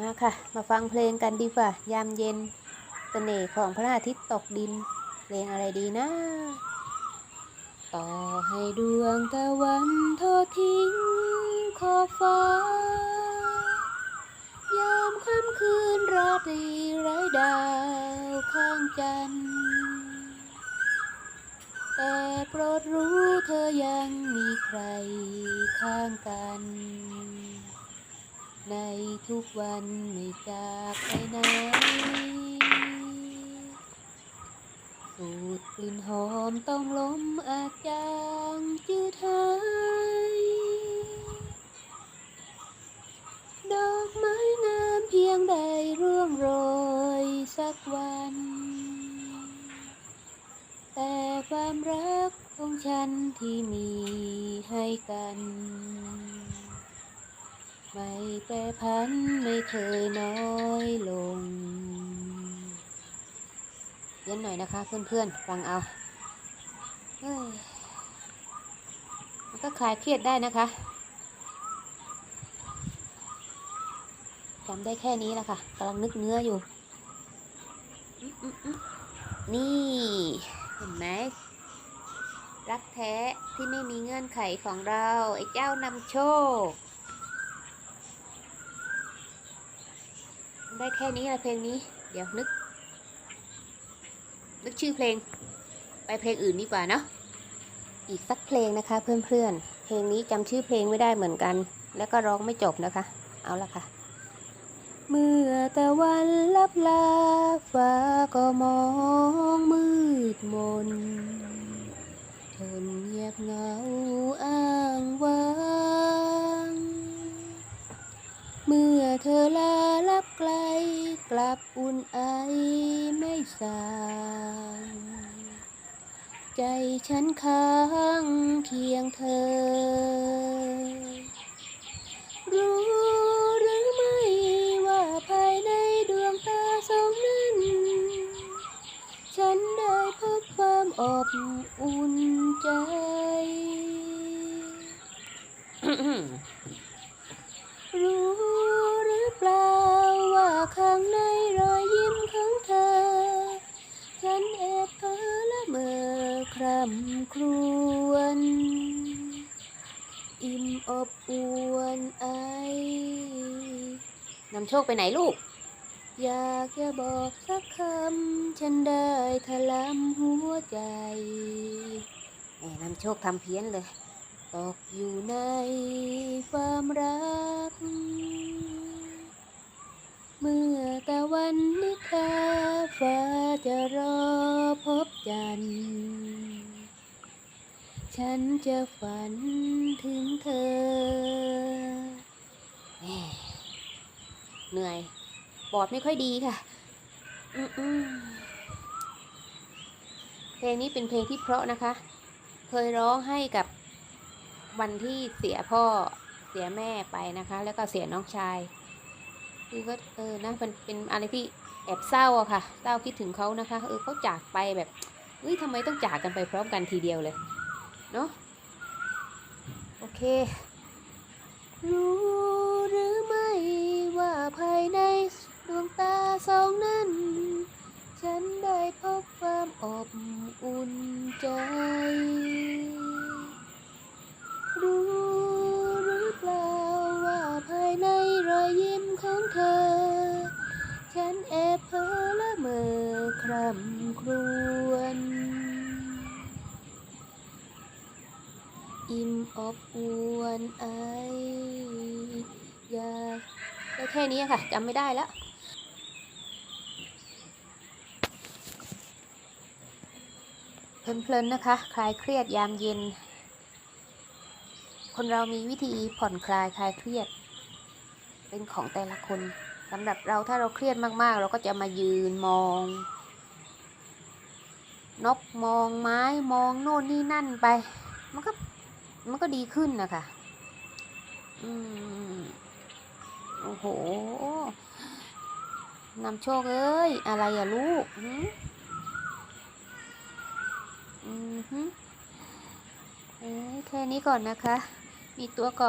มาค่ะ มาฟังเพลงกันดีกว่า ยามเย็นเสน่ห์ของพระอาทิตย์ตกดิน เพลงอะไรดีนะ ต่อให้ดวงตะวันทอดทิ้งขอบฟ้า ยามค่ำคืนราตรีไร้ดาวข้างจันทร์ แต่โปรดรู้เธอยังมีใครข้างกัน ในทุกวันไม่จากไปไหน สูดกลิ่นหอมต้องล้มอาจางจืดหายดอกไม้งามเพียงใดร่วงโรยสักวัน แต่ความรักของฉันที่มีให้กัน ไม่แปรพันไม่เคยน้อยลงเย็นหน่อยนะคะเพื่อนๆ ฟังเอาเฮ้ยมันก็คลายเครียดได้นะคะจำได้แค่นี้แหละค่ะกำลังนึกเนื้ออยู่ นี่ เห็นไหม รักแท้ที่ไม่มีเงื่อนไขของเรา ไอ้เจ้านำโชค ได้แค่นี้ละเพลงนี้ เดี๋ยวนึก นึกชื่อเพลง ไปเพลงอื่นดีกว่าเนาะอีกสักเพลงนะคะเพื่อนๆ เพลงนี้จำชื่อเพลงไม่ได้เหมือนกัน แล้วก็ร้องไม่จบนะคะ เอาละค่ะ เมื่อตะวันลับลาฟ้าก็มองมืดมนทนเงียบเหงาอ้างว้าง เมื่อเธอลา กลับอุ่นไอไม่สางใจฉันค้างเคียงเธอ รู้หรือไม่ว่าภายในดวงตาสองนั้น ฉันได้พบความอบอุ่นใจ รู้หรือเปล่าว่าข้างในรอยยิ้มของเธอ ฉันแอบเพ้อละเมอคร่ำ ครวญอิ่มอบอวนไอนำโชคไปไหนลูก อยากจะบอกสักคำ ฉันได้ถลำหัวใจแหมนำโชคทำเพี้ยนเลย ตกอยู่ในความรัก เมื่อตะวันนิคาฟ้าจะรอพบจันทร์ ฉันจะฝันถึงเธอ เหนื่อย ปอดไม่ค่อยดีค่ะเพลงนี้เป็นเพลงที่เพราะนะคะ เคยร้องให้กับวันที่เสียพ่อเสียแม่ไปนะคะ แล้วก็เสียน้องชายคือก็เออนะมันเป็นอะไรที่แอบเศร้าอะค่ะเศร้าคิดถึงเขานะคะ เออเขาจากไปแบบเฮ้ยทำไมต้องจากกันไปพร้อมกันทีเดียวเลย เนาะโอเค รู้หรือไม่ว่าภายในดวงตาสองนั้น ฉันได้พบความอบอุ่นใจ รู้หรือเปล่าว่าภายในรอยยิ้มของเธอ ฉันแอบเพ้อละเมอคร่ำครวญ อิ่มอบอวนไออยากได้แค่นี้ค่ะจำไม่ได้แล้วเพลินๆนะคะ คลายเครียดยามเย็น คนเรามีวิธีผ่อนคลายคลายเครียด เป็นของแต่ละคนสำหรับเราถ้าเราเครียดมากๆ เราก็จะมายืนมอง นกมองไม้มองโน่นนี่นั่นไป มันก็ มันก็ดีขึ้นนะคะอืมโอ้โหนำโชคเอ้ย อะไรอะลูกอืมอืมฮึเอ้ยแค่นี้ก่อนนะคะ มีตัวก่อ